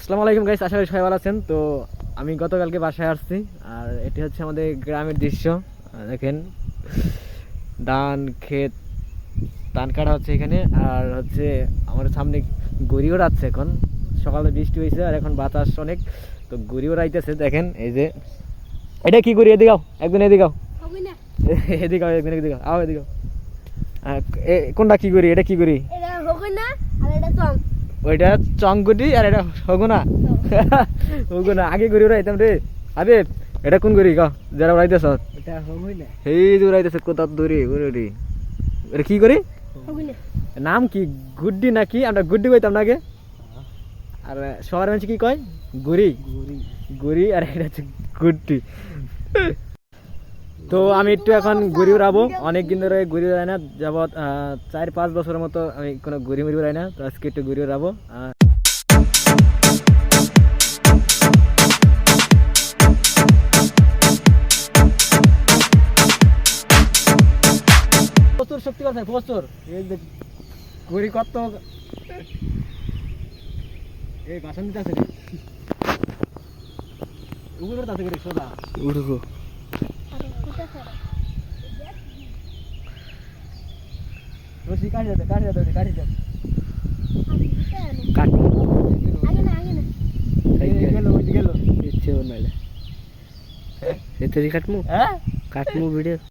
আসসালামু আলাইকুম গাইস আশা করি সবাই ভালো আছেন। তো আমি গতকালকে বাসায় আসছি আর এটি হচ্ছে আমাদের গ্রামের দৃশ্য। দেখেন ধান ক্ষেত ধান কাটা হচ্ছে এখানে আর হচ্ছে আমার সামনে গড়ি ওড়াচ্ছে এখন। সকালে বৃষ্টি হয়েছে আর এখন বাতাস অনেক তো গড়ি ওড়াইতেছে দেখেন এই যে এটা কি করি এদিকে আও একদিন এদিকে আও। হবে না এদিকে আও একদিন এদিকে আও, আও এদিকে আও। আহ, এ- কোনটা কি করি এটা কি করি এটা না আর এটা কম ওইটা চংকুটি আর এটা হগুনা। হগুনা আগে ঘুরি উড়াইতাম রে। আবে এটা কোন ঘুরি ক? যারা উড়াইতেছ। এটা হবে না এই যে উড়াইতেছে কোথাও দূরে উড়ি এটা কি করি নাম কি? গুড্ডি নাকি? আমরা গুড্ডি কইতাম না আগে। আর শহরের মানুষ কি কয়? গুড়ি গুড়ি আর এটা হচ্ছে গুড্ডি। তো আমি একটু এখন ঘুরি উড়াবো অনেক দিন ধরে ঘুরি উড়াই না যাবৎ চার পাঁচ বছরের মতো আমি কোনো ঘুরি মুড়ি উড়াই না তো আজকে একটু ঘুরি উড়াবো প্রচুর শক্তি কথা প্রচুর ঘুরি কত? এই বাসন দিতে আছে উপরে তাতে করে সোজা। আর রশি কাটি যাতে কাটি যাতে কাটি যাতে কাট কাটি আগে না আগে না গেল